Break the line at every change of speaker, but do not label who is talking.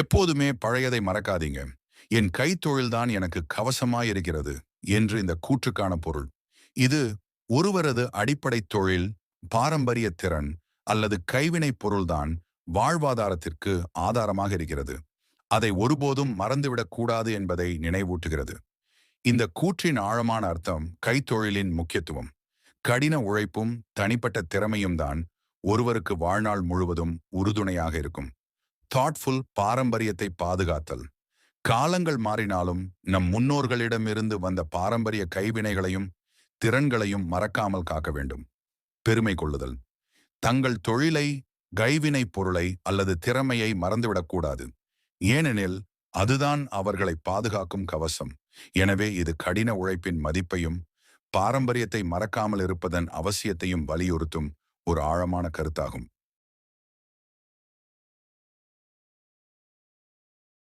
எப்போதுமே பழையதை மறக்காதீங்க. என் கைத்தொழில்தான் எனக்கு கவசமாயிருக்கிறது என்று இந்த கூற்றுக்கான பொருள். இது ஒருவரது அடிப்படை தொழில் பாரம்பரிய திறன் அல்லது கைவினைப் பொருள்தான் வாழ்வாதாரத்திற்கு ஆதாரமாக இருக்கிறது. அதை ஒருபோதும் மறந்துவிடக் கூடாது என்பதை நினைவூட்டுகிறது. இந்த கூற்றின் ஆழமான அர்த்தம் கைத்தொழிலின் முக்கியத்துவம். கடின உழைப்பும் தனிப்பட்ட திறமையும் தான் ஒருவருக்கு வாழ்நாள் முழுவதும் உறுதுணையாக இருக்கும். தாட்ஃபுல் பாரம்பரியத்தை பாதுகாத்தல். காலங்கள் மாறினாலும் நம் முன்னோர்களிடமிருந்து வந்த பாரம்பரிய கைவினைகளையும் திறன்களையும் மறக்காமல் காக்க வேண்டும். பெருமை கொள்ளுதல். தங்கள் தொழிலை கைவினைப் பொருளை அல்லது திறமையை மறந்துவிடக்கூடாது ஏனெனில் அதுதான் அவர்களை பாதுகாக்கும் கவசம். எனவே இது கடின உழைப்பின் மதிப்பையும் பாரம்பரியத்தை மறக்காமல் இருப்பதன் அவசியத்தையும் வலியுறுத்தும் ஒரு ஆழமான கருத்தாகும்.